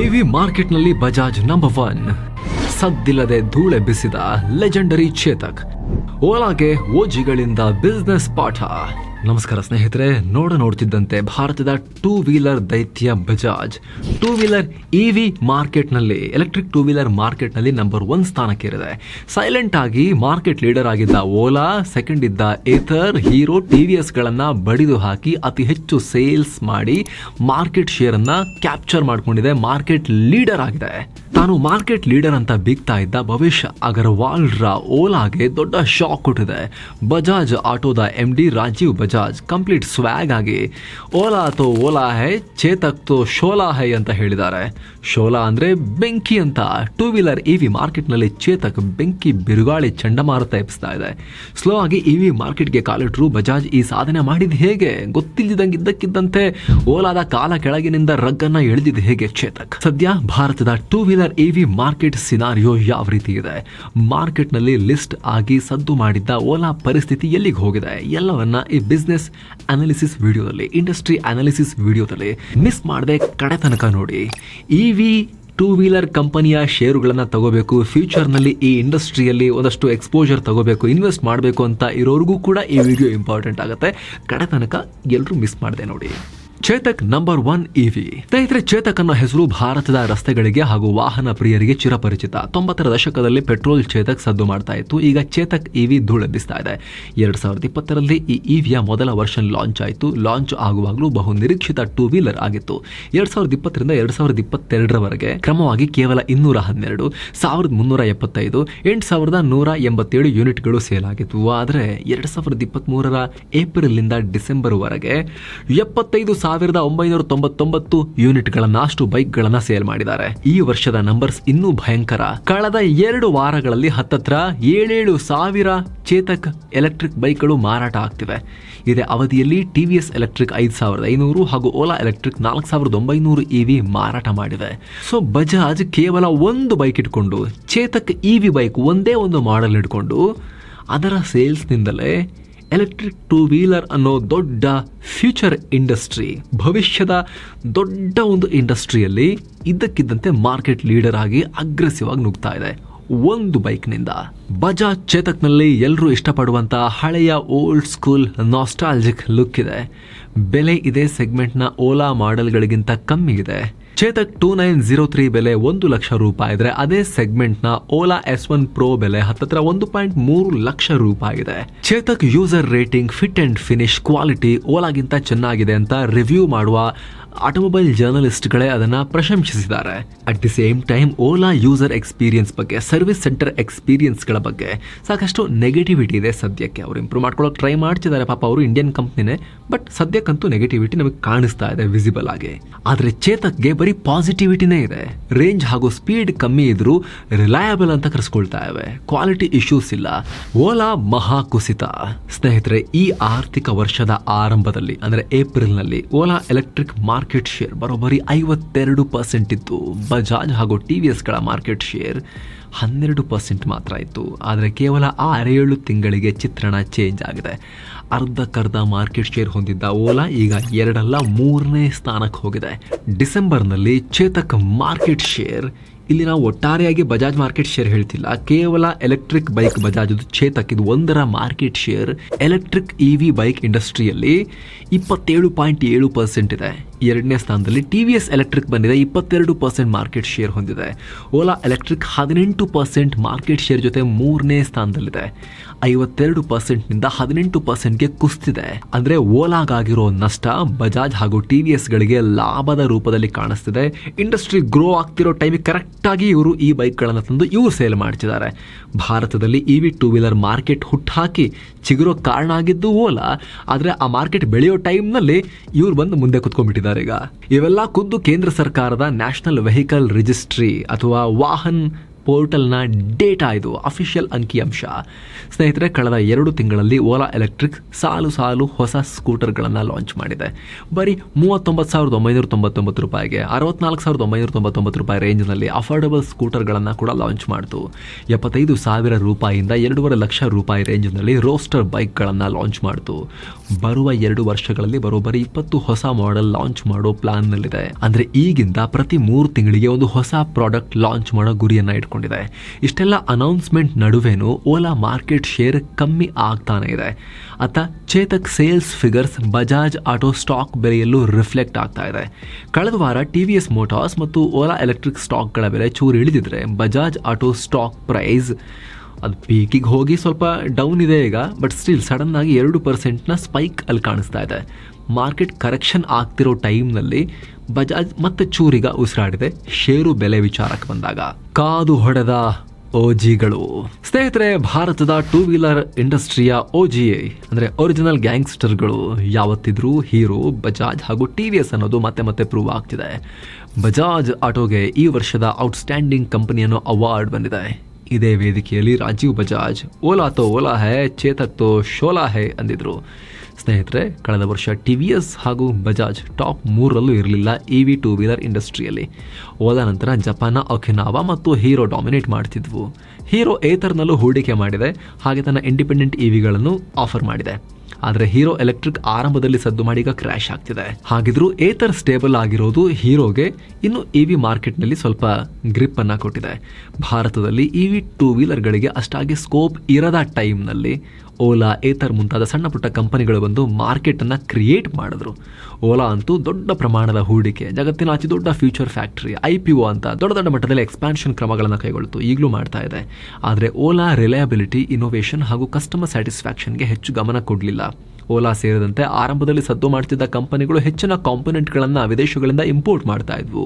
ಎವಿ ಮಾರ್ಕೆಟ್ನಲ್ಲಿ Bajaj number one ಸದ್ದಿಲ್ಲದೆ ಧೂಳೆ ಬಿಸಿದ ಲೆಜೆಂಡರಿ ಚೇತಕ್. ಓಲಾಗೆ ಓಜಿಗಳಿಂದ ಬಿಸ್ನೆಸ್ ಪಾಠ. ನಮಸ್ಕಾರ ಸ್ನೇಹಿತರೆ, ನೋಡ ನೋಡ್ತಿದ್ದಂತೆ ಭಾರತದ ಟೂ ವೀಲರ್ ದೈತ್ಯ Bajaj. Two wheeler E V ಮಾರ್ಕೆಟ್ನಲ್ಲಿ ಎಲೆಕ್ಟ್ರಿಕ್ ಟೂ ವೀಲರ್ ಮಾರ್ಕೆಟ್ನಲ್ಲಿ ನಂಬರ್ ಒನ್ ಸ್ಥಾನಕ್ಕೇರಿದೆ. ಸೈಲೆಂಟ್ ಆಗಿ ಮಾರ್ಕೆಟ್ ಲೀಡರ್ ಆಗಿದ್ದ ಓಲಾ ಸೆಕೆಂಡ್ ಇದ್ದ ಏಥರ್ ಹೀರೋ ಟಿ ವಿ ಎಸ್ಗಳನ್ನು ಬಡಿದು ಹಾಕಿ ಅತಿ ಹೆಚ್ಚು ಸೇಲ್ಸ್ ಮಾಡಿ ಮಾರ್ಕೆಟ್ ಶೇರನ್ನು ಕ್ಯಾಪ್ಚರ್ ಮಾಡ್ಕೊಂಡಿದೆ ಮಾರ್ಕೆಟ್ ಲೀಡರ್ ಆಗಿದೆ. ತಾನು ಮಾರ್ಕೆಟ್ ಲೀಡರ್ ಅಂತ ಬಿಗ್ತಾ ಇದ್ದ ಭವಿಷ್ಯ ಅಗರ್ವಾಲ್ರ ಓಲಾಗೆ ದೊಡ್ಡ ಶಾಕ್ ಕೊಟ್ಟಿದೆ. Bajaj ಆಟೋದ M D Rajiv Bajaj complete swag ಆಗಿ ಓಲಾ ತೋ ಓಲಾ ಹೈ ಚೇತಕ್ ತೋ ಶೋಲಾ ಹೈ ಅಂತ ಹೇಳಿದ್ದಾರೆ. ಶೋಲಾ ಅಂದ್ರೆ ಬೆಂಕಿ ಅಂತ. ಟೂ ವೀಲರ್ ಇವಿ ಮಾರ್ಕೆಟ್ನಲ್ಲಿ ಚೇತಕ್ ಬೆಂಕಿ ಬಿರುಗಾಳಿ ಚಂಡಮಾರುತ ಎಬ್ಸ್ತಾ ಇದೆ. ಸ್ಲೋ ಆಗಿ ಇವಿ ಮಾರ್ಕೆಟ್ಗೆ ಕಾಲಿಟ್ರು ಬಜಾಜ್ ಈ ಸಾಧನೆ ಮಾಡಿದ ಹೇಗೆ? ಗೊತ್ತಿಲ್ಲದಂಗೆ ಇದ್ದಕ್ಕಿದ್ದಂತೆ ಓಲಾದ ಕಾಲ ಕೆಳಗಿನಿಂದ ರಗ್ಗನ್ನು ಎಳೆದಿದ್ದು ಹೇಗೆ ಚೇತಕ್? ಸದ್ಯ ಭಾರತದ two wheeler E V market scenario ಯಾವ ರೀತಿ ಇದೆ? ಮಾರ್ಕೆಟ್ನಲ್ಲಿ ಲಿಸ್ಟ್ ಆಗಿ ಸದ್ದು ಮಾಡಿದ್ದ ಓಲಾ ಪರಿಸ್ಥಿತಿ ಎಲ್ಲಿಗೆ ಹೋಗಿದೆ? ಎಲ್ಲವನ್ನ ಈ ಬಿಸ್ನೆಸ್ ಅನಾಲಿಸಿಸ್ ವಿಡಿಯೋದಲ್ಲಿ ಇಂಡಸ್ಟ್ರಿ ಅನಾಲಿಸಿಸ್ ವಿಡಿಯೋದಲ್ಲಿ ಮಿಸ್ ಮಾಡದೆ ಕಡೆ ತನಕ ನೋಡಿ ಇವಿ ಟೂ ವೀಲರ್ ಕಂಪನಿಯ ಶೇರುಗಳನ್ನು ತಗೋಬೇಕು. ಫ್ಯೂಚರ್ನಲ್ಲಿ ಈ ಇಂಡಸ್ಟ್ರಿಯಲ್ಲಿ ಒಂದಷ್ಟು ಎಕ್ಸ್ಪೋಜರ್ ತಗೋಬೇಕು ಇನ್ವೆಸ್ಟ್ ಮಾಡಬೇಕು ಅಂತ ಇರೋರಿಗೂ ಕೂಡ ಈ ವಿಡಿಯೋ ಇಂಪಾರ್ಟೆಂಟ್ ಆಗುತ್ತೆ. ಕಡೆ ತನಕ ಎಲ್ಲರೂ ಮಿಸ್ ಮಾಡಿದೆ ನೋಡಿ. ಚೇತಕ್ ನಂಬರ್ ಒನ್ ಇವಿ ಸ್ನೇಹಿತರೆ, ಚೇತಕ್ ಅನ್ನೋ ಹೆಸರು ಭಾರತದ ರಸ್ತೆಗಳಿಗೆ ಹಾಗೂ ವಾಹನ ಪ್ರಿಯರಿಗೆ ಚಿರಪರಿಚಿತ. ತೊಂಬತ್ತರ ದಶಕದಲ್ಲಿ ಪೆಟ್ರೋಲ್ ಚೇತಕ್ ಸದ್ದು ಮಾಡ್ತಾ ಇತ್ತು. ಈಗ ಚೇತಕ್ ಇವಿ ಧೂಳೆಬ್ಬಿಸ್ತಾ ಇದೆ. ಎರಡ್ ಸಾವಿರದ ಇಪ್ಪತ್ತರಲ್ಲಿ ಈ ಇವಿಯ ಮೊದಲ ವರ್ಷನ್ ಲಾಂಚ್ ಆಯಿತು. ಲಾಂಚ್ ಆಗುವಾಗಲೂ ಬಹು ನಿರೀಕ್ಷಿತ ಟೂ ವೀಲರ್ ಆಗಿತ್ತು. ಎರಡ್ ಸಾವಿರದ ಇಪ್ಪತ್ತರಿಂದ ಎರಡ್ ಸಾವಿರದ ಇಪ್ಪತ್ತೆರಡರವರೆಗೆ ಕ್ರಮವಾಗಿ ಕೇವಲ ಇನ್ನೂರ ಹನ್ನೆರಡು, ಸಾವಿರದ ಮುನ್ನೂರ ಎಪ್ಪತ್ತೈದು, ಎಂಟು ಸಾವಿರದ ನೂರ ಎಂಬತ್ತೇಳು ಯೂನಿಟ್ಗಳು ಸೇಲ್ ಆಗಿತ್ತು. ಆದರೆ ಎರಡ್ ಸಾವಿರದ ಇಪ್ಪತ್ತ್ಮೂರರ ಏಪ್ರಿಲ್ನಿಂದ ಡಿಸೆಂಬರ್ವರೆಗೆ ಎಪ್ಪತ್ತೈದು ಸಾವಿರದ ಒಂಬೈನೂರ ತೊಂಬತ್ತೊಂಬತ್ತು ಯೂನಿಟ್ಗಳನ್ನಷ್ಟು ಬೈಕ್ಗಳನ್ನ ಸೇಲ್ ಮಾಡಿದ್ದಾರೆ. ಈ ವರ್ಷದ ನಂಬರ್ಸ್ ಇನ್ನೂ ಭಯಂಕರ. ಕಳೆದ ಎರಡು ವಾರಗಳಲ್ಲಿ ಹತ್ತತ್ರ ಏಳೇಳು ಸಾವಿರ ಚೇತಕ್ ಎಲೆಕ್ಟ್ರಿಕ್ ಬೈಕ್ಗಳು ಮಾರಾಟ ಆಗ್ತಿವೆ. ಇದೇ ಅವಧಿಯಲ್ಲಿ ಟಿವಿಎಸ್ ಎಲೆಕ್ಟ್ರಿಕ್ ಐದು ಸಾವಿರದ ಐನೂರು ಹಾಗೂ ಓಲಾ ಎಲೆಕ್ಟ್ರಿಕ್ ನಾಲ್ಕು ಸಾವಿರದ ಒಂಬೈನೂರು ಇವಿ ಮಾರಾಟ ಮಾಡಿದೆ ಸೊ, ಬಜಾಜ್ ಕೇವಲ ಒಂದು ಬೈಕ್ ಇಟ್ಕೊಂಡು, ಚೇತಕ್ ಇವಿ ಬೈಕ್ ಒಂದೇ ಒಂದು ಮಾಡೆಲ್ ಇಟ್ಕೊಂಡು ಅದರ ಸೇಲ್ಸ್ನಿಂದಲೇ ಎಲೆಕ್ಟ್ರಿಕ್ ಟೂ ವೀಲರ್ ಅನ್ನೋ ದೊಡ್ಡ ಫ್ಯೂಚರ್ ಇಂಡಸ್ಟ್ರಿ, ಭವಿಷ್ಯದ ದೊಡ್ಡ ಒಂದು ಇಂಡಸ್ಟ್ರಿಯಲ್ಲಿ ಇದ್ದಕ್ಕಿದ್ದಂತೆ ಮಾರ್ಕೆಟ್ ಲೀಡರ್ ಆಗಿ ಅಗ್ರೆಸಿವ್ ಆಗಿ ನುಗ್ತಾ ಇದೆ. ಒಂದು ಬೈಕ್ನಿಂದ. ಬಜಾಜ್ ಚೇತಕ್ನಲ್ಲಿ ಎಲ್ಲರೂ ಇಷ್ಟಪಡುವಂಥ ಹಳೆಯ ಓಲ್ಡ್ ಸ್ಕೂಲ್ ನಾಸ್ಟಾಲ್ಜಿಕ್ ಲುಕ್ ಇದೆ. ಬೆಲೆ ಇದೇ ಸೆಗ್ಮೆಂಟ್ನ ಓಲಾ ಮಾಡೆಲ್ಗಳಿಗಿಂತ ಕಮ್ಮಿ ಇದೆ. Chetak two nine zero three ಬೆಲೆ ಒಂದು ಲಕ್ಷ ರೂಪಾಯಿ ಇದ್ರೆ ಅದೇ ಸೆಗ್ಮೆಂಟ್ನ ಓಲಾ ಎಸ್ ಒನ್ ಪ್ರೋ ಬೆಲೆ ಹತ್ತತ್ರ ಒಂದು ಪಾಯಿಂಟ್ ಮೂರು ಲಕ್ಷ ರೂಪಾಯಿ ಇದೆ. Chetak user rating fit and finish quality ಓಲಾಗಿಂತ ಚೆನ್ನಾಗಿದೆ ಅಂತ ರಿವ್ಯೂ ಮಾಡುವ ಆಟೋಮೊಬೈಲ್ ಜರ್ನಲಿಸ್ಟ್ಗಳೇ ಅದನ್ನ ಪ್ರಶಂಸಿಸಿದ್ದಾರೆ. At the same time Ola user experience ಬಗ್ಗೆ ಸರ್ವಿಸ್ ಸೆಂಟರ್ ಎಕ್ಸ್ಪೀರಿಯನ್ಸ್ಗಳ ಬಗ್ಗೆ ಸಾಕಷ್ಟು ನೆಗೆಟಿವಿಟಿ ಇದೆ ಸದ್ಯಕ್ಕೆ. ಅವರು ಇಂಪ್ರೂವ್ ಮಾಡ್ಕೊಳ್ಳೋಕೆ ಟ್ರೈ ಮಾಡ್ತಿದ್ದಾರೆ. ಪಾಪ ಅವರು ಇಂಡಿಯನ್ ಕಂಪ್ನಿನೇ ಬಟ್ ಸದ್ಯಕ್ಕಂತೂ ನೆಗೆಟಿವಿಟಿ ನಮಗೆ ಕಾಣಿಸ್ತಾ ಇದೆ ವಿಸಿಬಲ್ ಆಗಿ. ಆದರೆ ಚೇತಕ್ಗೆ ಬರೀ ಪಾಸಿಟಿವಿಟಿನೇ ಇದೆ. ರೇಂಜ್ ಹಾಗೂ ಸ್ಪೀಡ್ ಕಮ್ಮಿ ಇದ್ರೂ ರಿಲಯಬಲ್ ಅಂತ ಕರೆಸ್ಕೊಳ್ತಾ ಇವೆ. ಕ್ವಾಲಿಟಿ ಇಶ್ಯೂಸ್ ಇಲ್ಲ. ಓಲಾ ಮಹಾ ಕುಸಿತ ಸ್ನೇಹಿತರೆ, ಈ ಆರ್ಥಿಕ ವರ್ಷದ ಆರಂಭದಲ್ಲಿ, ಅಂದರೆ ಏಪ್ರಿಲ್ನಲ್ಲಿ ಓಲಾ ಎಲೆಕ್ಟ್ರಿಕ್ ಶೇರ್ ಬರೋಬ್ಬರಿ ಐವತ್ತೆರಡು ಪರ್ಸೆಂಟ್ ಇತ್ತು. ಬಜಾಜ್ ಹಾಗೂ ಟಿ ವಿ ಎಸ್ಗಳ ಮಾರ್ಕೆಟ್ ಶೇರ್ ಹನ್ನೆರಡು ಪರ್ಸೆಂಟ್ ಮಾತ್ರ ಇತ್ತು. ಆದರೆ ಕೇವಲ ಆರೇಳು ತಿಂಗಳಿಗೆ ಚಿತ್ರಣ ಚೇಂಜ್ ಆಗಿದೆ. ಅರ್ಧಕ್ಕರ್ಧ ಮಾರ್ಕೆಟ್ ಶೇರ್ ಹೊಂದಿದ್ದ ಓಲಾ ಈಗ ಎರಡಲ್ಲ ಮೂರನೇ ಸ್ಥಾನಕ್ಕೆ ಹೋಗಿದೆ. ಡಿಸೆಂಬರ್ನಲ್ಲಿ ಚೇತಕ್ ಮಾರ್ಕೆಟ್ ಶೇರ್ ಇಲ್ಲಿ ನಾವು ಒಟ್ಟಾರೆಯಾಗಿ ಬಜಾಜ್ ಮಾರ್ಕೆಟ್ ಶೇರ್ ಹೇಳ್ತಿಲ್ಲ. ಕೇವಲ ಎಲೆಕ್ಟ್ರಿಕ್ ಬೈಕ್ ಬಜಾಜ್ ಚೇತಕ್, ಇದು ಒಂದರ market share electric E V bike ಇಂಡಸ್ಟ್ರಿಯಲ್ಲಿ ಇಪ್ಪತ್ತೇಳು ಪಾಯಿಂಟ್ ಏಳು ಪರ್ಸೆಂಟ್ ಇದೆ. ಎರಡನೇ ಸ್ಥಾನದಲ್ಲಿ ಟಿ ವಿ ಎಸ್ ಎಲೆಕ್ಟ್ರಿಕ್ ಬಂದಿದೆ, ಇಪ್ಪತ್ತೆರಡು ಪರ್ಸೆಂಟ್ ಮಾರ್ಕೆಟ್ ಶೇರ್ ಹೊಂದಿದೆ. ಓಲಾ ಎಲೆಕ್ಟ್ರಿಕ್ ಹದಿನೆಂಟು ಪರ್ಸೆಂಟ್ ಮಾರ್ಕೆಟ್ ಶೇರ್ ಜೊತೆ ಮೂರನೇ ಸ್ಥಾನದಲ್ಲಿದೆ. ಐವತ್ತೆರಡು ಪರ್ಸೆಂಟ್ನಿಂದ ಹದಿನೆಂಟು ಪರ್ಸೆಂಟ್ಗೆ ಕುಸ್ತಿದೆ. ಅಂದರೆ ಓಲಾಗಾಗಿರೋ ನಷ್ಟ ಬಜಾಜ್ ಹಾಗೂ ಟಿ ವಿ ಎಸ್ಗಳಿಗೆ ಲಾಭದ ರೂಪದಲ್ಲಿ ಕಾಣಿಸ್ತಿದೆ. ಇಂಡಸ್ಟ್ರಿ ಗ್ರೋ ಆಗ್ತಿರೋ ಟೈಮಿಗೆ ಕರೆಕ್ಟಾಗಿ ಇವರು ಈ ಬೈಕ್ ಬೈಕ್ಗಳನ್ನು ತಂದು ಇವರು ಸೇಲ್ ಮಾಡ್ತಿದ್ದಾರೆ. ಭಾರತದಲ್ಲಿ E V two wheeler market ಹುಟ್ಟಾಕಿ ಚಿಗುರೋ ಕಾರಣ ಆಗಿದ್ದು ಓಲಾ. ಆದರೆ ಆ ಮಾರ್ಕೆಟ್ ಬೆಳೆಯೋ ಟೈಮ್ನಲ್ಲಿ ಇವ್ರು ಬಂದು ಮುಂದೆ ಕುತ್ಕೊಂಡ್ಬಿಟ್ಟಿದ್ದಾರೆ ಈಗ. ಇವೆಲ್ಲ ಖುದ್ದು ಕೇಂದ್ರ ಸರ್ಕಾರದ ನ್ಯಾಷನಲ್ ವೆಹಿಕಲ್ ರಿಜಿಸ್ಟ್ರಿ ಅಥವಾ ವಾಹನ್ ಪೋರ್ಟಲ್ನ ಡೇಟಾ ಇದು, ಅಫಿಷಿಯಲ್ ಅಂಕಿಅಂಶ ಸ್ನೇಹಿತರೆ, ಕಳೆದ ಎರಡು ತಿಂಗಳಲ್ಲಿ ಓಲಾ ಎಲೆಕ್ಟ್ರಿಕ್ ಸಾಲು ಸಾಲು ಹೊಸ ಸ್ಕೂಟರ್ಗಳನ್ನು ಲಾಂಚ್ ಮಾಡಿದೆ. ಬರೀ ಮೂವತ್ತೊಂಬತ್ತು ಸಾವಿರದ ಒಂಬೈನೂರ ತೊಂಬತ್ತೊಂಬತ್ತು ರೂಪಾಯಿಗೆ, ಅರವತ್ನಾಲ್ಕು ಸಾವಿರದ ಒಂಬೈನೂರ ತೊಂಬತ್ತೊಂಬತ್ತು ರೂಪಾಯಿ ರೇಂಜ್ನಲ್ಲಿ ಅಫೋರ್ಡಬಲ್ ಸ್ಕೂಟರ್ಗಳನ್ನು ಕೂಡ ಲಾಂಚ್ ಮಾಡಿತು. ಎಪ್ಪತ್ತೈದು ಸಾವಿರ ರೂಪಾಯಿಯಿಂದ ಎರಡೂವರೆ ಲಕ್ಷ ರೂಪಾಯಿ ರೇಂಜ್ನಲ್ಲಿ ರೋಸ್ಟರ್ ಬೈಕ್ಗಳನ್ನು ಲಾಂಚ್ ಮಾಡಿತು. ಬರುವ ಎರಡು ವರ್ಷಗಳಲ್ಲಿ ಬರೋಬ್ಬರಿ ಇಪ್ಪತ್ತು ಹೊಸ ಮಾಡೆಲ್ ಲಾಂಚ್ ಮಾಡೋ ಪ್ಲಾನ್ನಲ್ಲಿದೆ. ಅಂದರೆ ಈಗಿಂದ ಪ್ರತಿ ಮೂರು ತಿಂಗಳಿಗೆ ಒಂದು ಹೊಸ ಪ್ರಾಡಕ್ಟ್ ಲಾಂಚ್ ಮಾಡೋ ಗುರಿಯನ್ನು ಇಟ್ಕೊಂಡಿದೆ ಇಷ್ಟೆಲ್ಲ ಅನೌನ್ಸ್ಮೆಂಟ್ ನಡುವೆನೂ ಓಲಾ ಮಾರ್ಕೆಟ್ ಶೇರ್ ಕಮ್ಮಿ ಆಗ್ತಾನೆ ಇದೆ. ಅತ್ತ Chetak sales figures Bajaj auto stock ಬೆಲೆಯಲ್ಲೂ reflect ಆಗ್ತಾ ಇದೆ. ಕಳೆದ ವಾರ ಟಿ ವಿ ಎಸ್ ಮೋಟಾರ್ಸ್ ಮತ್ತು ಓಲಾ ಎಲೆಕ್ಟ್ರಿಕ್ ಸ್ಟಾಕ್ಗಳ ಬೆಲೆ ಚೂರು ಇಳಿದಿದ್ರೆ ಬಜಾಜ್ ಆಟೋ ಸ್ಟಾಕ್ ಪ್ರೈಸ್ ಅದು ಪೀಕಿಗೆ ಹೋಗಿ ಸ್ವಲ್ಪ ಡೌನ್ ಇದೆ ಈಗ, ಬಟ್ ಸ್ಟಿಲ್ ಸಡನ್ನಾಗಿ ಎರಡು ಪರ್ಸೆಂಟ್ನ ಸ್ಪೈಕ್ ಅಲ್ಲಿ ಕಾಣಿಸ್ತಾ ಇದೆ. ಮಾರ್ಕೆಟ್ ಕರೆಕ್ಷನ್ ಆಗ್ತಿರೋ ಟೈಮ್ನಲ್ಲಿ ಬಜಾಜ್ ಮತ್ತೆ ಚೂರಿಗ ಉಸಿರಾಡಿದೆ ಷೇರು ಬೆಲೆ ವಿಚಾರಕ್ಕೆ ಬಂದಾಗ. ಕಾದು ಹೊಡೆದ ಓಜಿಗಳು. ಸ್ನೇಹಿತರೆ, ಭಾರತದ ಟೂ ವೀಲರ್ ಇಂಡಸ್ಟ್ರಿಯ ಓಜಿ ಅಂದ್ರೆ ಒರಿಜಿನಲ್ ಗ್ಯಾಂಗ್ಸ್ಟರ್ಗಳು, ಯಾವತ್ತಿದ್ರೂ ಹೀರೋ, ಬಜಾಜ್ ಹಾಗೂ ಟಿ ವಿ ಎಸ್ ಅನ್ನೋದು ಮತ್ತೆ ಮತ್ತೆ ಪ್ರೂವ್ ಆಗ್ತಿದೆ. ಬಜಾಜ್ ಆಟೋಗೆ ಈ ವರ್ಷದ ಔಟ್ಸ್ಟ್ಯಾಂಡಿಂಗ್ ಕಂಪನಿ ಅನ್ನೋ ಅವಾರ್ಡ್ ಬಂದಿದೆ. ಇದೇ ವೇದಿಕೆಯಲ್ಲಿ ರಾಜೀವ್ ಬಜಾಜ್, ಓಲಾ ತೋ ಓಲಾ ಹೇ, ಚೇತಕ್ ತೋ ಶೋಲಾ ಹೇ ಅಂದಿದ್ರು. ಸ್ನೇಹಿತರೆ, ಕಳೆದ ವರ್ಷ ಟಿ ವಿ ಎಸ್ ಹಾಗೂ ಬಜಾಜ್ ಟಾಪ್ ಮೂರರಲ್ಲೂ ಇರಲಿಲ್ಲ ಇ ವಿ ಟೂ ವೀಲರ್ ಇಂಡಸ್ಟ್ರಿಯಲ್ಲಿ. ಹೋದ ನಂತರ ಜಪಾನ ಅಖಿನಾವ ಮತ್ತು ಹೀರೋ ಡಾಮಿನೇಟ್ ಮಾಡ್ತಿದ್ವು. ಹೀರೋ ಏತರ್ನಲ್ಲೂ ಹೂಡಿಕೆ ಮಾಡಿದೆ, ಹಾಗೆ ತನ್ನ ಇಂಡಿಪೆಂಡೆಂಟ್ ಇ ವಿಗಳನ್ನು ಆಫರ್ ಮಾಡಿದೆ. ಆದರೆ ಹೀರೋ ಎಲೆಕ್ಟ್ರಿಕ್ ಆರಂಭದಲ್ಲಿ ಸದ್ದು ಮಾಡಿ ಈಗ ಕ್ರ್ಯಾಶ್ ಆಗ್ತಿದೆ. ಹಾಗಿದ್ರೂ ಏತರ್ ಸ್ಟೇಬಲ್ ಆಗಿರೋದು ಹೀರೋಗೆ ಇನ್ನು ಇ ವಿ ಮಾರ್ಕೆಟ್ನಲ್ಲಿ ಸ್ವಲ್ಪ ಗ್ರಿಪ್ ಅನ್ನ ಕೊಟ್ಟಿದೆ. ಭಾರತದಲ್ಲಿ ಇ ವಿ ಟೂ ವೀಲರ್ಗಳಿಗೆ ಅಷ್ಟಾಗಿ ಸ್ಕೋಪ್ ಇರದ ಟೈಮ್ನಲ್ಲಿ ಓಲಾ, ಏತರ್ ಮುಂತಾದ ಸಣ್ಣ ಪುಟ್ಟ ಕಂಪನಿಗಳು ಬಂದು ಮಾರ್ಕೆಟನ್ನು ಕ್ರಿಯೇಟ್ ಮಾಡಿದ್ರು. ಓಲಾ ಅಂತೂ ದೊಡ್ಡ ಪ್ರಮಾಣದ ಹೂಡಿಕೆ, ಜಗತ್ತಿನ ಅತಿ ದೊಡ್ಡ future factory, I P O ಅಂತ ದೊಡ್ಡ ದೊಡ್ಡ ಮಟ್ಟದಲ್ಲಿ ಎಕ್ಸ್ಪಾನ್ಷನ್ ಕ್ರಮಗಳನ್ನು ಕೈಗೊಳ್ತು, ಈಗಲೂ ಮಾಡ್ತಾ ಇದೆ. ಆದರೆ ಓಲಾ ರಿಲಯಬಿಲಿಟಿ ಇನೋವೇಷನ್ ಹಾಗೂ ಕಸ್ಟಮರ್ ಸ್ಯಾಟಿಸ್ಫ್ಯಾಕ್ಷನ್ಗೆ ಹೆಚ್ಚು ಗಮನ ಕೊಡಲಿಲ್ಲ. ಓಲಾ ಸೇರಿದಂತೆ ಆರಂಭದಲ್ಲಿ ಸದ್ದು ಮಾಡ್ತಿದ್ದ ಕಂಪನಿಗಳು ಹೆಚ್ಚಿನ ಕಾಂಪೊನೆಂಟ್ಗಳನ್ನು ವಿದೇಶಗಳಿಂದ ಇಂಪೋರ್ಟ್ ಮಾಡ್ತಾ ಇದ್ವು.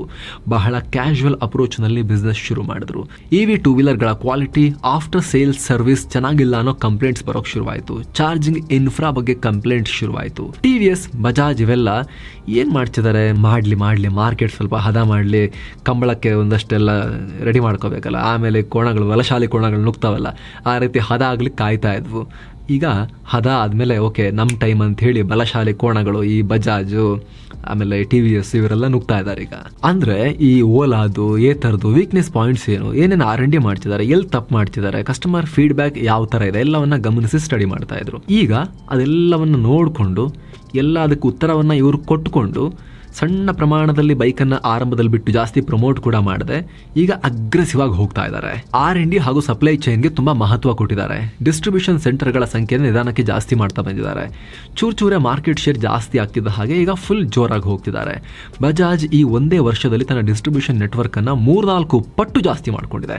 ಬಹಳ ಕ್ಯಾಶುವಲ್ ಅಪ್ರೋಚ್ನಲ್ಲಿ ಬಿಸ್ನೆಸ್ ಶುರು ಮಾಡಿದ್ರು. ಇ ವಿ ಟೂ ವೀಲರ್ಗಳ ಕ್ವಾಲಿಟಿ ಆಫ್ಟರ್ ಸೇಲ್ ಸರ್ವಿಸ್ ಚೆನ್ನಾಗಿಲ್ಲ ಅನ್ನೋ ಕಂಪ್ಲೇಂಟ್ಸ್ ಬರೋಕ್ ಶುರುವಾಯಿತು. ಚಾರ್ಜಿಂಗ್ ಇನ್ಫ್ರಾ ಬಗ್ಗೆ ಕಂಪ್ಲೇಂಟ್ ಶುರುವಾಯಿತು. ಟಿ ವಿ ಎಸ್ ಬಜಾಜ್ ಇವೆಲ್ಲ ಏನು ಮಾಡ್ತಿದ್ದಾರೆ? ಮಾಡಲಿ ಮಾಡಲಿ ಮಾರ್ಕೆಟ್ ಸ್ವಲ್ಪ ಹದ ಮಾಡಲಿ, ಕಂಬಳಕ್ಕೆ ಒಂದಷ್ಟೆಲ್ಲ ರೆಡಿ ಮಾಡ್ಕೋಬೇಕಲ್ಲ. ಆಮೇಲೆ ಕೋಣಗಳು ಬಲಶಾಲಿ ಕೋಣಗಳು ನುಗ್ತಾವಲ್ಲ, ಆ ರೀತಿ ಹದ ಆಗ್ಲಿಕ್ಕೆ ಕಾಯ್ತಾ ಇದ್ವು. ಈಗ ಹದ ಆದಮೇಲೆ, ಓಕೆ ನಮ್ಮ ಟೈಮ್ ಅಂತ ಹೇಳಿ ಬಲಶಾಲಿ ಕೋಣಗಳು, ಈ ಬಜಾಜು, ಆಮೇಲೆ ಟಿ ವಿ ಎಸ್ ಇವರೆಲ್ಲ ನುಗ್ತಾ ಇದ್ದಾರೆ ಈಗ. ಅಂದರೆ ಈ ಓಲಾದು, ಏತರದು ವೀಕ್ನೆಸ್ ಪಾಯಿಂಟ್ಸ್ ಏನು? ಏನೇನು ಆರ್ ಎನ್ ಡಿ ಮಾಡ್ತಿದ್ದಾರೆ? ಎಲ್ಲಿ ತಪ್ಪು ಮಾಡ್ತಿದ್ದಾರೆ? ಕಸ್ಟಮರ್ ಫೀಡ್ಬ್ಯಾಕ್ ಯಾವ ಥರ ಇದೆ? ಎಲ್ಲವನ್ನ ಗಮನಿಸಿ ಸ್ಟಡಿ ಮಾಡ್ತಾ ಇದ್ರು. ಈಗ ಅದೆಲ್ಲವನ್ನು ನೋಡಿಕೊಂಡು ಎಲ್ಲ ಅದಕ್ಕೆ ಉತ್ತರವನ್ನು ಇವರು ಕೊಟ್ಟುಕೊಂಡು ಸಣ್ಣ ಪ್ರಮಾಣದಲ್ಲಿ ಬೈಕನ್ನು ಆರಂಭದಲ್ಲಿ ಬಿಟ್ಟು ಜಾಸ್ತಿ ಪ್ರಮೋಟ್ ಕೂಡ ಮಾಡದೆ ಈಗ ಅಗ್ರೆಸಿವ್ ಆಗಿ ಹೋಗ್ತಾ ಇದ್ದಾರೆ. ಆರ್ ಎನ್ ಡಿ ಹಾಗೂ ಸಪ್ಲೈ ಚೈನ್ಗೆ ತುಂಬಾ ಮಹತ್ವ ಕೊಟ್ಟಿದ್ದಾರೆ. ಡಿಸ್ಟ್ರಿಬ್ಯೂಷನ್ ಸೆಂಟರ್ಗಳ ಸಂಖ್ಯೆ ನಿಧಾನಕ್ಕೆ ಜಾಸ್ತಿ ಮಾಡ್ತಾ ಬಂದಿದ್ದಾರೆ. ಚೂರು ಚೂರೇ ಮಾರ್ಕೆಟ್ ಶೇರ್ ಜಾಸ್ತಿ ಆಗ್ತಿದ್ದ ಹಾಗೆ ಈಗ ಫುಲ್ ಜೋರಾಗಿ ಹೋಗ್ತಿದ್ದಾರೆ. ಬಜಾಜ್ ಈ ಒಂದೇ ವರ್ಷದಲ್ಲಿ ತನ್ನ ಡಿಸ್ಟ್ರಿಬ್ಯೂಷನ್ ನೆಟ್ವರ್ಕ್ ಅನ್ನ ಮೂರ್ನಾಲ್ಕು ಪಟ್ಟು ಜಾಸ್ತಿ ಮಾಡ್ಕೊಂಡಿದೆ.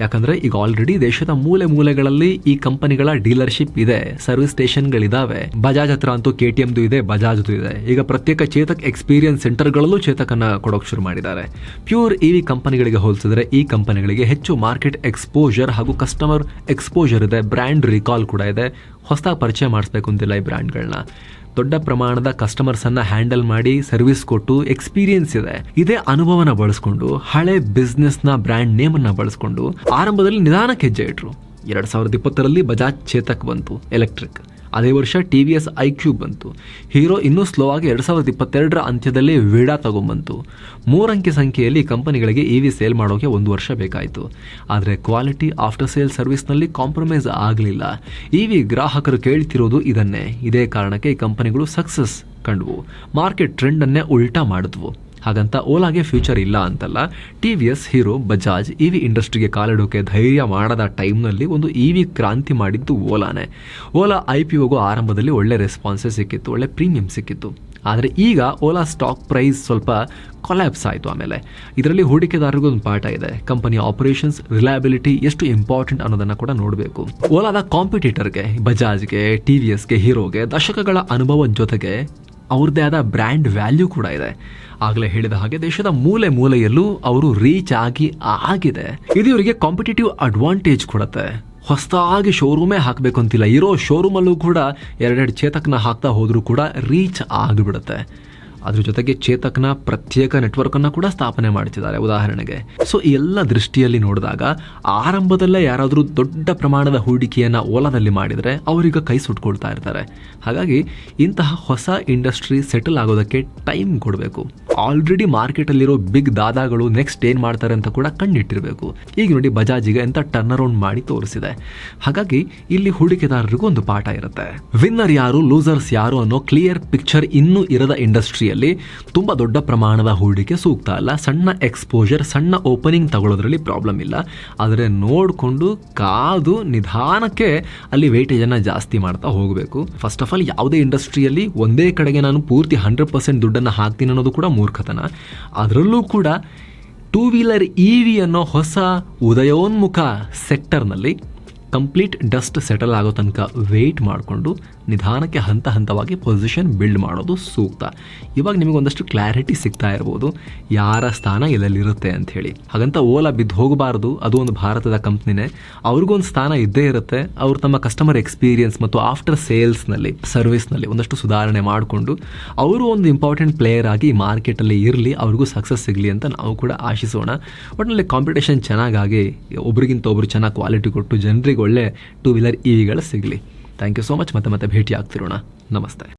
ಯಾಕಂದ್ರೆ ಈಗ ಆಲ್ರೆಡಿ ದೇಶದ ಮೂಲೆ ಮೂಲೆಗಳಲ್ಲಿ ಈ ಕಂಪನಿಗಳ ಡೀಲರ್ಶಿಪ್ ಇದೆ ಸರ್ವಿಸ್ ಸ್ಟೇಷನ್ಗಳಿದಾವೆ ಬಜಾಜ್ ಹತ್ರ ಅಂತೂ ಕೆ ಟಿ ಎಮ್ದು ಇದೆ ಬಜಾಜ್ದು ಇದೆ. ಈಗ ಪ್ರತ್ಯೇಕ ಚೇತಕ್ ಎಕ್ಸ್ಪೀರಿಯನ್ಸ್ ಸೆಂಟರ್ಗಳಲ್ಲೂ ಚೇತಕನ್ನ ಕೊಡೋಕೆ ಶುರು ಮಾಡಿದ್ದಾರೆ. ಪ್ಯೂರ್ ಇ ವಿ ಕಂಪನಿಗಳಿಗೆ ಹೋಲಿಸಿದ್ರೆ ಈ ಕಂಪನಿಗಳಿಗೆ ಹೆಚ್ಚು ಮಾರ್ಕೆಟ್ ಎಕ್ಸ್ಪೋಜರ್ ಹಾಗೂ ಕಸ್ಟಮರ್ ಎಕ್ಸ್ಪೋಜರ್ ಇದೆ ಬ್ರ್ಯಾಂಡ್ ರಿಕಾಲ್ ಕೂಡ ಇದೆ. ಹೊಸದಾಗಿ ಪರಿಚಯ ಮಾಡಿಸ್ಬೇಕು ಅಂತಿಲ್ಲ ಈ ಬ್ರ್ಯಾಂಡ್ಗಳನ್ನ ದೊಡ್ಡ ಪ್ರಮಾಣದ ಕಸ್ಟಮರ್ಸ್ ಅನ್ನ ಹ್ಯಾಂಡಲ್ ಮಾಡಿ ಸರ್ವಿಸ್ ಕೊಟ್ಟು ಎಕ್ಸ್ಪೀರಿಯನ್ಸ್ ಇದೆ. ಇದೇ ಅನುಭವನ ಬಳಸ್ಕೊಂಡು, ಹಳೆ ಬಿಸ್ನೆಸ್ನ ಬ್ರ್ಯಾಂಡ್ ನೇಮ್ ಅನ್ನ ಬಳಸ್ಕೊಂಡು, ಆರಂಭದಲ್ಲಿ ನಿಧಾನಕ್ಕೆ ಹೆಜ್ಜೆ ಇಟ್ರು. ಎರಡ್ ಸಾವಿರದ ಇಪ್ಪತ್ತರಲ್ಲಿ ಬಜಾಜ್ ಚೇತಕ್ ಬಂತು ಎಲೆಕ್ಟ್ರಿಕ್ ಅದೇ ವರ್ಷ T V S I cube ಬಂತು. ಹೀರೋ ಇನ್ನೂ ಸ್ಲೋ ಆಗಿ ಎರಡು ಸಾವಿರದ ಇಪ್ಪತ್ತೆರಡರ ಅಂತ್ಯದಲ್ಲಿ ವಿಡಾ ತಗೊಂಬಂತು. ಮೂರಂಕಿ ಸಂಖ್ಯೆಯಲ್ಲಿ ಕಂಪನಿಗಳಿಗೆ ಇ ವಿ ಸೇಲ್ ಮಾಡೋಕೆ ಒಂದು ವರ್ಷ ಬೇಕಾಯಿತು. ಆದರೆ ಕ್ವಾಲಿಟಿ ಆಫ್ಟರ್ ಸೇಲ್ ಸರ್ವಿಸ್ನಲ್ಲಿ ಕಾಂಪ್ರಮೈಸ್ ಆಗಲಿಲ್ಲ. ಇ ವಿ ಗ್ರಾಹಕರು ಕೇಳ್ತಿರೋದು ಇದನ್ನೇ. ಇದೇ ಕಾರಣಕ್ಕೆ ಈ ಕಂಪನಿಗಳು ಸಕ್ಸಸ್ ಕಂಡವು. ಮಾರ್ಕೆಟ್ ಟ್ರೆಂಡನ್ನೇ ಉಲ್ಟಾ ಮಾಡಿದ್ವು. ಹಾಗಂತ ಓಲಾಗೆ ಫ್ಯೂಚರ್ ಇಲ್ಲ ಅಂತಲ್ಲ T V S Hero Bajaj E V ಇಂಡಸ್ಟ್ರಿಗೆ ಕಾಲಿಡೋಕೆ ಧೈರ್ಯ ಮಾಡದ ಟೈಮ್ನಲ್ಲಿ ಒಂದು ಇ ವಿ ಕ್ರಾಂತಿ ಮಾಡಿದ್ದು ಓಲಾನೇ. ಓಲಾ ಐ ಪಿ ಒಗೂ ಆರಂಭದಲ್ಲಿ ಒಳ್ಳೆ ರೆಸ್ಪಾನ್ಸಸ್ ಸಿಕ್ಕಿತ್ತು, ಒಳ್ಳೆ ಪ್ರೀಮಿಯಂ ಸಿಕ್ಕಿತ್ತು. ಆದರೆ ಈಗ ಓಲಾ ಸ್ಟಾಕ್ ಪ್ರೈಸ್ ಸ್ವಲ್ಪ ಕೊಲ್ಯಾಪ್ಸ್ ಆಯಿತು ಆಮೇಲೆ. ಇದರಲ್ಲಿ ಹೂಡಿಕೆದಾರರಿಗೂ ಒಂದು ಪಾಠ ಇದೆ ಕಂಪನಿ ಆಪರೇಷನ್ಸ್ ರಿಲಯಬಿಲಿಟಿ ಎಷ್ಟು ಇಂಪಾರ್ಟೆಂಟ್ ಅನ್ನೋದನ್ನು ಕೂಡ ನೋಡಬೇಕು. ಓಲಾದ ಕಾಂಪಿಟೇಟರ್ಗೆ ಬಜಾಜ್ಗೆ ಟಿ ವಿ ಎಸ್ಗೆ ಹೀರೋಗೆ ದಶಕಗಳ ಅನುಭವದ ಜೊತೆಗೆ ಅವ್ರದ್ದೇ ಆದ ಬ್ರ್ಯಾಂಡ್ ವ್ಯಾಲ್ಯೂ ಕೂಡ ಇದೆ. ಆಗಲೇ ಹೇಳಿದ ಹಾಗೆ ದೇಶದ ಮೂಲೆ ಮೂಲೆಯಲ್ಲೂ ಅವರು ರೀಚ್ ಆಗಿ ಆಗಿದೆ. ಇದು ಇವರಿಗೆ ಕಾಂಪಿಟೇಟಿವ್ ಅಡ್ವಾಂಟೇಜ್ ಕೊಡುತ್ತೆ. ಹೊಸದಾಗಿ ಶೋರೂಮೇ ಹಾಕಬೇಕು ಅಂತಿಲ್ಲ, ಇರೋ ಶೋರೂಮಲ್ಲೂ ಕೂಡ ಎರಡೆರಡು ಚೇತಕ್ನ ಹಾಕ್ತಾ ಹೋದರೂ ಕೂಡ ರೀಚ್ ಆಗಿಬಿಡುತ್ತೆ. ಅದ್ರ ಜೊತೆಗೆ ಚೇತಕ್ನ ಪ್ರತ್ಯೇಕ ನೆಟ್ವರ್ಕ್ ಅನ್ನ ಕೂಡ ಸ್ಥಾಪನೆ ಮಾಡ್ತಿದ್ದಾರೆ ಉದಾಹರಣೆಗೆ. ಸೊ ಎಲ್ಲ ದೃಷ್ಟಿಯಲ್ಲಿ ನೋಡಿದಾಗ ಆರಂಭದಲ್ಲೇ ಯಾರಾದರೂ ದೊಡ್ಡ ಪ್ರಮಾಣದ ಹೂಡಿಕೆಯನ್ನ ಓಲಾದಲ್ಲಿ ಮಾಡಿದರೆ ಅವರೀಗ ಕೈ ಸುಟ್ಕೊಳ್ತಾ ಇರ್ತಾರೆ. ಹಾಗಾಗಿ ಇಂತಹ ಹೊಸ ಇಂಡಸ್ಟ್ರಿ ಸೆಟಲ್ ಆಗೋದಕ್ಕೆ ಟೈಮ್ ಕೊಡಬೇಕು. ಆಲ್ರೆಡಿ ಮಾರ್ಕೆಟಲ್ಲಿರೋ ಬಿಗ್ ದಾದಾಗಳು ನೆಕ್ಸ್ಟ್ ಏನು ಮಾಡ್ತಾರೆ ಅಂತ ಕೂಡ ಕಣ್ಣಿಟ್ಟಿರಬೇಕು. ಈಗ ನೋಡಿ ಬಜಾಜಿಗೆ ಅಂತ ಟರ್ನ್ ಅರೌಂಡ್ ಮಾಡಿ ತೋರಿಸಿದೆ. ಹಾಗಾಗಿ ಇಲ್ಲಿ ಹೂಡಿಕೆದಾರರಿಗೂ ಒಂದು ಪಾಠ ಇರುತ್ತೆ. ವಿನ್ನರ್ ಯಾರು ಲೂಸರ್ಸ್ ಯಾರು ಅನ್ನೋ ಕ್ಲಿಯರ್ ಪಿಕ್ಚರ್ ಇನ್ನೂ ಇರದ ಇಂಡಸ್ಟ್ರಿಯಲ್ಲಿ ತುಂಬಾ ದೊಡ್ಡ ಪ್ರಮಾಣದ ಹೂಡಿಕೆ ಸೂಕ್ತ ಅಲ್ಲ. ಸಣ್ಣ ಎಕ್ಸ್ಪೋಜರ್ ಸಣ್ಣ ಓಪನಿಂಗ್ ತಗೊಳ್ಳೋದ್ರಲ್ಲಿ ಪ್ರಾಬ್ಲಮ್ ಇಲ್ಲ. ಆದರೆ ನೋಡಿಕೊಂಡು ಕಾದು ನಿಧಾನಕ್ಕೆ ಅಲ್ಲಿ ವೇಟೇಜನ್ನು ಜಾಸ್ತಿ ಮಾಡ್ತಾ ಹೋಗಬೇಕು. ಫಸ್ಟ್ ಆಫ್ ಆಲ್ ಯಾವುದೇ ಇಂಡಸ್ಟ್ರಿಯಲ್ಲಿ ಒಂದೇ ಕಡೆಗೆ ನಾನು ಪೂರ್ತಿ ಹಂಡ್ರೆಡ್ ಪರ್ಸೆಂಟ್ ದುಡ್ಡನ್ನು ಹಾಕ್ತೀನಿ ಅನ್ನೋದು ಕೂಡ ಮೂರ್ಖತನ. ಅದರಲ್ಲೂ ಕೂಡ ಟೂ ವೀಲರ್ ಇ ವಿ ಅನ್ನೋ ಹೊಸ ಉದಯೋನ್ಮುಖ ಸೆಕ್ಟರ್ನಲ್ಲಿ ಕಂಪ್ಲೀಟ್ ಡಸ್ಟ್ ಸೆಟಲ್ ಆಗೋ ತನಕ ವೆಯ್ಟ್ ಮಾಡಿಕೊಂಡು ನಿಧಾನಕ್ಕೆ ಹಂತ ಹಂತವಾಗಿ ಪೊಸಿಷನ್ ಬಿಲ್ಡ್ ಮಾಡೋದು ಸೂಕ್ತ. ಇವಾಗ ನಿಮಗೆ ಒಂದಷ್ಟು ಕ್ಲಾರಿಟಿ ಸಿಗ್ತಾ ಇರ್ಬೋದು. ಯಾರ ಸ್ಥಾನ ಎಲ್ಲೆಲ್ಲಿರುತ್ತೆ ಹೇಳಿ. ಹಾಗಂತ ಓಲಾ ಬಿದ್ದು ಹೋಗಬಾರ್ದು. ಅದು ಒಂದು ಭಾರತದ ಕಂಪ್ನಿನೇ ಅವ್ರಿಗೊಂದು ಸ್ಥಾನ ಇದ್ದೇ ಇರುತ್ತೆ. ಅವರು ತಮ್ಮ ಕಸ್ಟಮರ್ ಎಕ್ಸ್ಪೀರಿಯನ್ಸ್ ಮತ್ತು ಆಫ್ಟರ್ ಸೇಲ್ಸ್ನಲ್ಲಿ ಸರ್ವಿಸ್ನಲ್ಲಿ ಒಂದಷ್ಟು ಸುಧಾರಣೆ ಮಾಡಿಕೊಂಡು, ಅವರು ಒಂದು ಇಂಪಾರ್ಟೆಂಟ್ ಪ್ಲೇಯರ್ ಆಗಿ ಮಾರ್ಕೆಟಲ್ಲಿ ಇರಲಿ, ಅವ್ರಿಗೂ ಸಕ್ಸಸ್ ಸಿಗಲಿ ಅಂತ ನಾವು ಕೂಡ ಆಶಿಸೋಣ. ಒಟ್ಟಿನಲ್ಲಿ ಕಾಂಪಿಟೇಷನ್ ಚೆನ್ನಾಗಾಗಿ, ಒಬ್ರಿಗಿಂತ ಒಬ್ರು ಚೆನ್ನಾಗಿ ಕ್ವಾಲಿಟಿ ಕೊಟ್ಟು, ಜನರಿಗೆ ಒಳ್ಳೆ ಟೂ ವೀಲರ್ ಇವಿಗಳು ವಿಗಳು ಸಿಗಲಿ. ಥ್ಯಾಂಕ್ ಯು ಸೋ ಮಚ್ ಮತ್ತೆ ಮತ್ತೆ ಭೇಟಿ ಆಗ್ತಿರೋಣ ನಮಸ್ತೆ